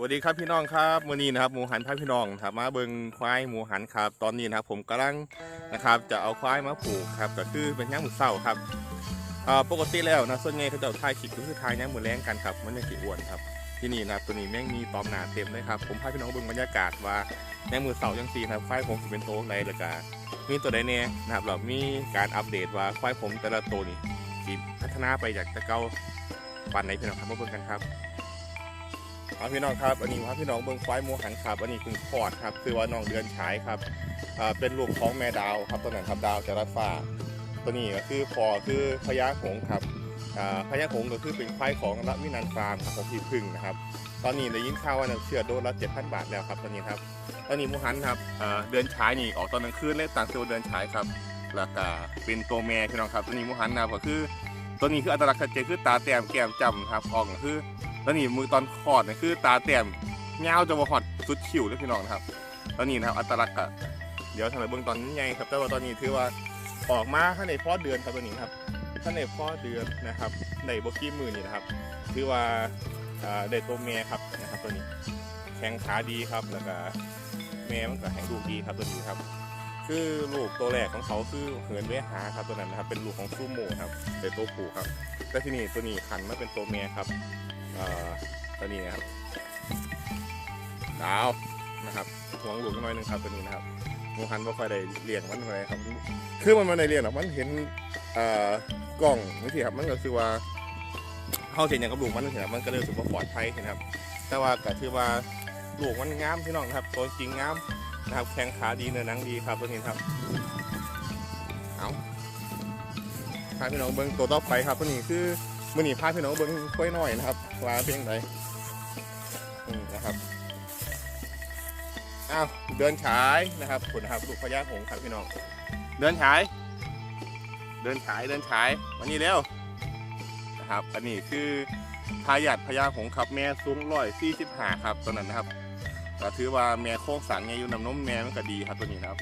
สวัสดีครับพี่น้องครับมื่อนี้นะครับหมูหันพาพี่น้องครับมาเบิงควายหมูหันครับตอนนี้นะครับผมกำลังนะครับจะเอาควายมาผูกครับก็คือเป็นย่างหมูเศร้าครับปกติแล้วนะส่วนใหญ่เขาจะเอาทายขิดก็คือทายย่างหมูแรงกันครับมันจะขี้อ้วนครับที่นี่นะครับตัวนี้แม่งมีตอมหนาเต็มเลยครับผมพาพี่น้องเบิงบรรยากาศว่าย่างหมูเศร้ายังซีนะครับควายผมสิเป็นโตไหนแล้วก็มีตัวใดแน่นะครับเรามีการอัปเดตว่าควายผมแต่ละตัวนี่พัฒนาไปจากต่เกาปันไหนพี่น้องครับมาเบิงกันครับ ครับพี่น้องครับ อันนี้ครับพี่น้องเบิ้งควายมูหันครับ อันนี้คือพอดครับคือว่าน้องเดือนฉายครับอ่าเป็นลูกของแม่ดาวครับตัวนั้นครับดาวจรัสฟ้าตัวนี้ก็คือพอคือพญาหงครับอ่าพญาหงก็คือเป็นควายของรัฐวินันฟาร์มครับของพี่พึ่งนะครับ ตอนนี้ได้ยินข่าวว่าน้ำเชื่อโดนละเจ็ดพันบาทแล้วครับตอนนี้ครับ ตอนนี้มูหันครับอ่าเดือนฉายนี่ออกตอนกลางคืนเลยต่างตัวเดือนฉายครับแล้วก็เป็นตัวแม่พี่น้องครับตัวนี้มูหันนะครับก็คือ ตัวนี้คืออัตลักษณ์ชัดเจนคือตาแต้มแก้มจำครับออกก็คือ ตอนนี้มือตอนคลอดเนี่ยคือ ตาแต้มเงาวจะมาหอดสุดคิ้วเลยพี่น้องนะครับตอนนี้นะครับอัตลักษณ์อะเดี๋ยวทำไมเบื้องตอนนี้ไงครับแต่ว่าตอนนี้ถือว่าออกมาข้างในพ่อเดือนครับตัวนี้ครับข้างในพ่อเดือนนะครับในบกี้มือนี่นะครับถือว่าอ่าได้ตัวเมียครับนะครับตัวนี้แข้งขาดีครับแล้วก็แม่มันก็แข็งลูกดีครับตัวนี้ครับ คือลูกตัวแรกของเขาคือเหินเวหาครับตัวนั้นนะครับเป็นลูกของซูโม่ครับเป็นตัวผู้ครับแต่ที่นี่ตัวนี้ขันมาเป็นตัวเมียครับ เอ่อตัวนี้นะครับดาวนะครับห่วงลูกน้อยหนึงครับตัวนี้นะครับหมูหันว่าค่อยได้เลี้ยงมันอะไรครับคือมันไมาในเลี้ยงหรอกมันเห็นเอ่อกล้องนี่สิครับมันก็คือว่าเข้าเสียงอย่างกับลูกมันนี่สิครับมันก็เลยรู้สึกว่าปลอดภัยนะครับ แต่ว่าก็คือว่าลูกมันงามพี่น้องครับตัวจริงงามนะครับแข้งขาดีเนื้อหนังดีครับตัวนี้ครับเอาพาพี่น้องเบิ้งตัวต่อไปครับตัวนี้คือมื่อนี้พาพี่น้องเบิ้งค่อยหน่อยนะครับ ว่าเพียงใดอืมนะครับอ้าวเดินฉายนะครับคุณนะครับลูกพญาหงครับพี่น้อง เดินฉาย เดินฉายเดินฉายวันนี้เร็วนะครับ อันนี้คือทายาทพญาหงครับ แม่สูงร้อยสี่สิบห้าครับตัวนั้นนะครับก็ถือว่าแม่โค้งสันไงอยู่น้ำนมแม่มันก็ดีครับตัวนี้นะครับ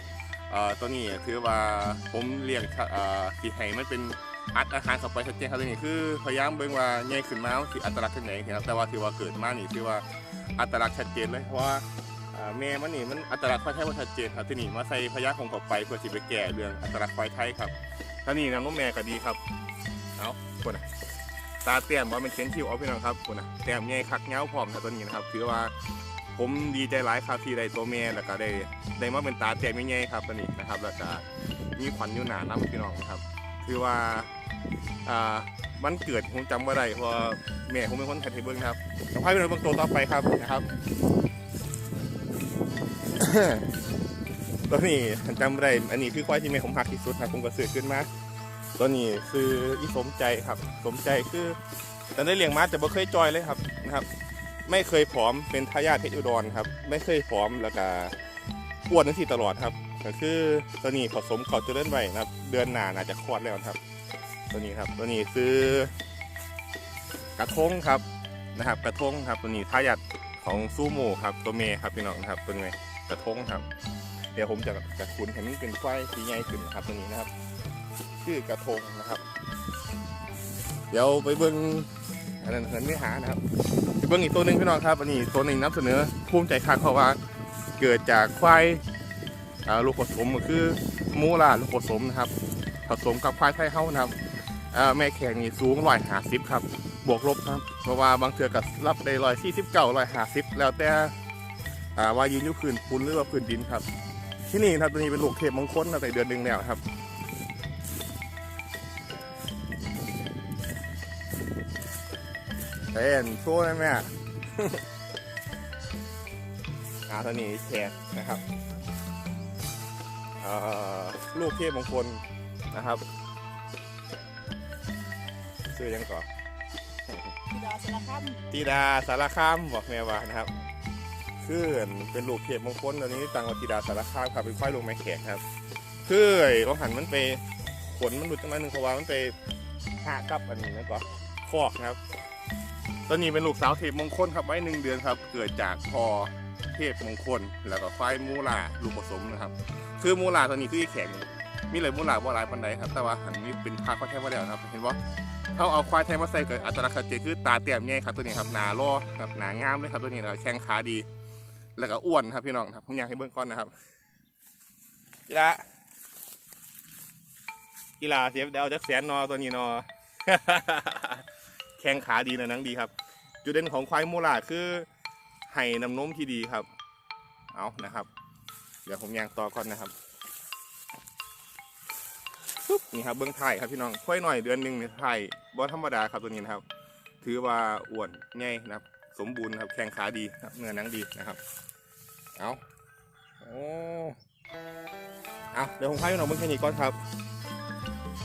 เอ่อตัวนี้ถือว่าผมเลี้ยงเอ่อสีไห้มันเป็น อัดอาหารเข้าไปชัดเจนครับนี่คือพยายามเบิ่งว่าใหญ่ขึ้นมาว่าสิอัตลักษณ์ที่ไหนครับแต่ว่าถือว่าเกิดมานี่ถือว่าอัตลักษณ์ชัดเจนเลยเพราะว่าแม่มันนี่มันอัตลักษณ์ควายไทยมันชัดเจนครับที่นี่มาใส่พยาคงเข้าไปเพื่อสิไปแก้เรื่องอัตลักษณ์ควายไทยครับท่านี่นะน้องแม่ก็ดีครับเอาคนน่ะตาเตี้ยมว่าเป็นเขียนคิวเอาพี่น้องครับคนน่ะแต้มใหญ่คักเงาพร้อมครับตัวนี้นะครับถือว่าผมดีใจหลายครับที่ได้ตัวแม่แล้วก็ได้ได้มาเป็นตาเตี้ยมใหญ่ครับตัวนี้นะครับแล้วก็มีขวัญอยู่หนาน้ำพี่น้องครับ คือว่าอ่ามันเกิดผมจำว่าได้เพราะแม่ผมเป็นคนขัดให้เบิ้งครับต่อไปเป็นเบิ้งตัวต่อไปครับนะครับตัวนี้จำไม่ได้อันนี้คือควายที่แม่ผมหักที่สุดครับผมก็ซื้อขึ้นมาตัวนี้คืออีสมใจครับสมใจคือแต่ได้เลี้ยงมาแต่ไม่เคยจอยเลยครับนะครับ ไม่เคยผอมเป็นทายาทเพชรอุดรครับ ไม่เคยผอมแล้วก็อ้วนทั้งที่ตลอดครับ ก็คือตัวนี้ผสมเขาจะเล่นไว้นะครับ เดือนหน้าน่าจะคลอดแล้วครับ ตัวนี้ครับ ตัวนี้คือกระทงครับนะครับ กระทงครับตัวนี้ทายาทของซูโม่ครับตัวเมย์ครับพี่น้องครับตัวเมย์กระทงครับ เดี๋ยวผมจะกระคุณเห็นมันเป็นควายสีใหญ่ขึ้นครับตัวนี้นะครับ ชื่อกระทงนะครับ เดี๋ยวไปเบิ้งอันนั้นเนไม่หานะครับเบิ้งอีกตัวหนึ่งพี่น้องครับอันนี้ตัวหนึ่งนำเสนอภูมิใจคักเพราะว่าเกิดจากควาย ลูกผสมก็คือมูลาลูกผสมนะครับ ผสมกับควายไทยเฮ้านะครับแม่แข่งนี่สูงร้อยหาสิบครับ บวกลบครับ เพราะว่าบางเทือกับรับได้ร้อยสี่สิบเก้าร้อยหาสิบแล้วแต่ว่ายืนยู่พื้นปูนหรือว่าพื้นดินครับ ที่นี่ครับตัวนี้เป็นลูกเทพมงคลตั้งแต่เดือนหนึ่งแล้วครับเต้นโชว์ไหมอะอ่าตัวนี้แขกนะครับ ลูกเทพมงคลนะครับซื้อยังก่อนพี่ดาวสารคามตีดาสารคามบอกแม่ว่านะครับคือเป็นลูกเทพมงคลตอนนี้ตังว่าตีดาสารคามครับเป็นควายลูกไม้แขกครับคือไอ้รหันมันไปขนมันหลุดจังมาหนึ่งเพราะว่ามันไปหักกับอันนี้นะก่อนคอกนะครับตอนนี้เป็นลูกสาวเทพมงคลครับไว้หนึ่งเดือนครับ เกิดจากพอ เทพมงคล แล้วก็ควายมูลาลูกผสมนะครับ คือมูลาตอนนี้คือแข็ง มีเลยมูลาบ่หลายปันใดครับ แต่ว่าหันนี้เป็นควายควายไทยมาแล้วครับ เห็นว่าเขาเอาควายไทยมาใส่เกิดอัตลักษณ์ชัดเจคือตาเตี่ยมใหญ่ครับตัวนี้ครับ หนาล่อครับ หนางามเลยครับตัวนี้นะแข้งขาดี แล้วก็อ้วนครับพี่น้องครับ ผมอยากให้เบิ่งก่อนนะครับกีฬากีฬาเสียเดาจักแสนนอตัวนี้นอแข้งขาดีนะนังดีครับ จุดเด่นของควายมูลาคือ ไห่น้ำนมที่ดีครับ เอานะครับ เดี๋ยวผมยางต่อก่อนนะครับปุ๊บนี่ครับเบื้องไทยครับพี่น้องค่อยหน่อยเดือนหนึ่งเนี่ยไทยบอธรรมดาครับตัวนี้นะครับ ถือว่าอ้วนใหญ่นะครับ สมบูรณ์ครับแข้งขาดีครับเนื้อหนังดีนะครับเอาโอ้เอาเดี๋ยวผมพาพี่น้องเบื้องแค่นี้ก่อนครับ